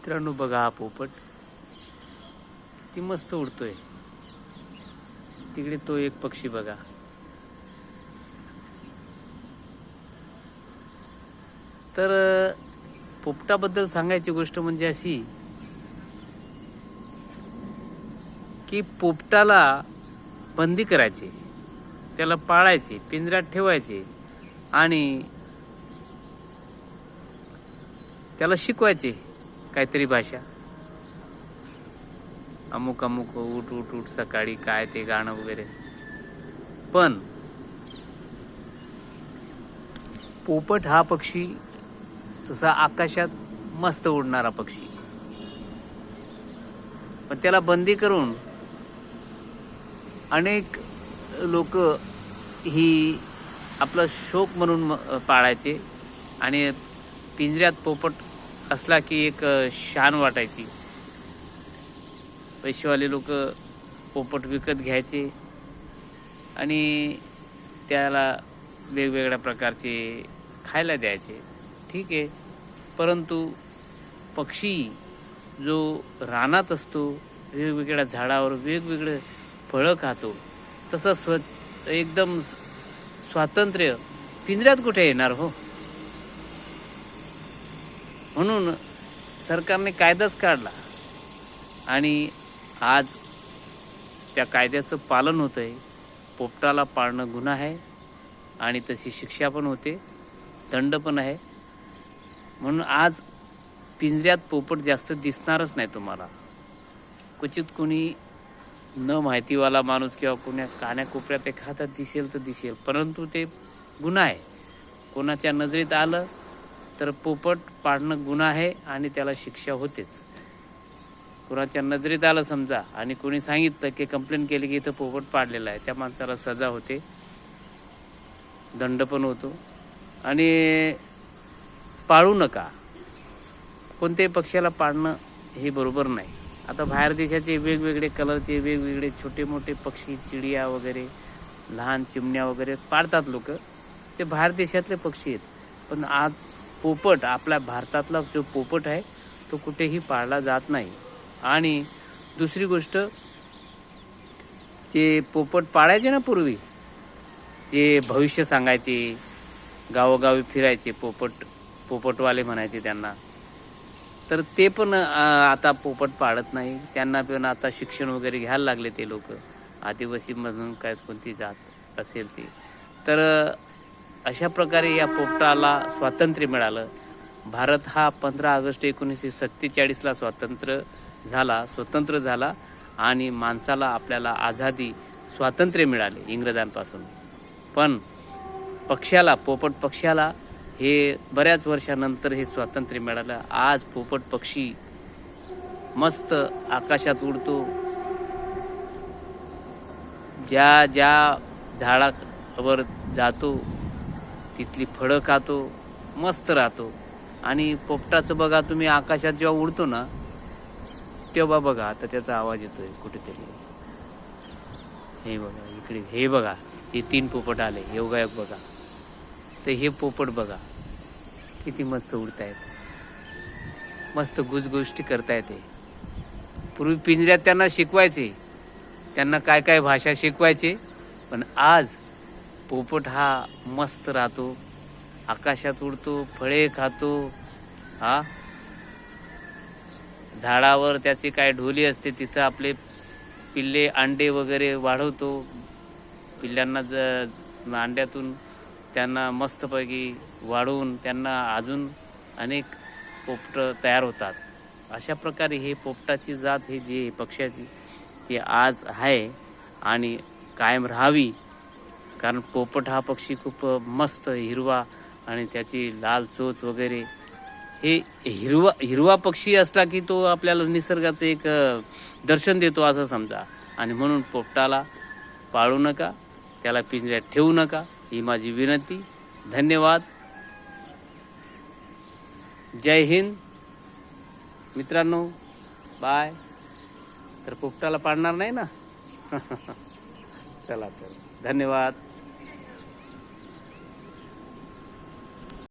मित्रांनो बघा हा पोपट. ती मस्त उडतोय. तिकडे तो एक पक्षी बघा. तर पोपटाबद्दल सांगायची गोष्ट म्हणजे अशी की पोपटाला बंदी करायची त्याला पाळायचे पिंजऱ्यात ठेवायचे आणि त्याला शिकवायचे. काहीतरी भाषा. अमुक अमुक उठ उठ उठ सकाळी काय ते गाणं वगैरे. पण पोपट हा पक्षी तसा आकाशात मस्त उडणारा पक्षी. पण त्याला बंदी करून अनेक लोक ही आपला शोक म्हणून पाळायचे आणि पिंजऱ्यात पोपट असला की एक शान वाटायची. पैसेवाले लोक पोपट विकत घ्यायचे आणि त्याला वेगवेगळ्या प्रकारचे खायला द्यायचे. ठीक आहे. परंतु पक्षी जो रानात असतो वेगवेगळ्या झाडावर वेगवेगळे फळं खातो तसं स्व एकदम स्वातंत्र्य पिंजऱ्यात कुठे येणार हो? म्हणून सरकारने कायदाच काढला. आणि आज त्या कायद्याचं पालन होतं आहे पोपटाला पाळणं गुन्हा आहे. आणि तशी शिक्षा पण होते. दंड पण आहे. म्हणून आज पिंजऱ्यात पोपट जास्त दिसणारच नाही तुम्हाला. क्वचित कोणी न माहितीवाला माणूस किंवा कोण्या कान्याकोपऱ्यात एखादा दिसेल तर दिसेल. परंतु ते गुन्हा आहे. कोणाच्या नजरेत आलं तर पोपट पाडणं गुन्हा आहे आणि त्याला शिक्षा होतेच. कुणाच्या नजरेत आलं समजा आणि कोणी सांगितलं की कंप्लेंट केली की इथं पोपट पाडलेला आहे त्या माणसाला सजा होते. दंड पण होतो. आणि पाळू नका. कोणत्याही पक्षाला पाळणं हे बरोबर नाही. आता बाहेर देशाचे वेगवेगळे कलरचे वेगवेगळे छोटे मोठे पक्षी चिडिया वगैरे लहान चिमण्या वगैरे पाळतात लोक. ते बाहेर देशातले पक्षी आहेत. पण आज पोपट आपल्या भारतातला जो पोपट आहे तो कुठेही पाळला जात नाही. आणि दुसरी गोष्ट जे पोपट पाळायचे ना पूर्वी जे भविष्य सांगायचे गावोगावी फिरायचे पोपट पोपटवाले म्हणायचे त्यांना तर ते पण आता पोपट पाळत नाही. त्यांना पण आता शिक्षण वगैरे घ्यायला लागले ते लोक. आदिवासीमधून काय कोणती जात असेल ती. तर अशा प्रकारे या पोपटाला स्वातंत्र्य मिळालं. भारत हा पंधरा ऑगस्ट एकोणीसशे सत्तेचाळीसला स्वातंत्र्य झाला स्वतंत्र झाला आणि माणसाला आपल्याला आझादी स्वातंत्र्य मिळाले इंग्रजांपासून. पण पक्षाला पोपट पक्षाला हे बऱ्याच वर्षानंतर हे स्वातंत्र्य मिळालं. आज पोपट पक्षी मस्त आकाशात उडतो. ज्या ज्या झाडावर जातो तिथली फळं खातो मस्त राहतो. आणि पोपटाचं बघा तुम्ही आकाशात जेव्हा उडतो ना तेव्हा बघा आता त्याचा आवाज येतोय कुठेतरी. हे बघा इकडे हे बघा हे तीन पोपट आले योगायोग बघा. तर हे पोपट बघा किती मस्त उडतायत. मस्त गुजगोष्टी करतायत येते पूर्वी पिंजऱ्यात त्यांना शिकवायचे त्यांना काय काय भाषा शिकवायचे पण आज पोपट हा मस्त राहतो. आकाशात उडतो फळे खातो. हा? झाडावर त्याची काय ढोली असते तिथं आपले पिल्ले अंडे वगैरे वाढवतो. पिल्ल्यांना ज अंड्यातून त्यांना मस्तपैकी वाढवून त्यांना अजून अनेक पोपट तयार होतात. अशा प्रकारे हे पोपटाची जात हे जी पक्ष्याची ती आज आहे आणि कायम राहावी. कारण पोपट हा पक्षी खूप मस्त हिरवा आणि त्याची लाल चोच वगैरे. हे हिरवा हिरवा पक्षी असला की तो आपल्याला निसर्गाचं एक दर्शन देतो असं समजा. आणि म्हणून पोपटाला पाळू नका त्याला पिंजऱ्यात ठेवू नका. ही माझी विनंती. धन्यवाद. जय हिंद. मित्रांनो बाय. तर पोपटाला पाडणार नाही ना? चला तर. धन्यवाद.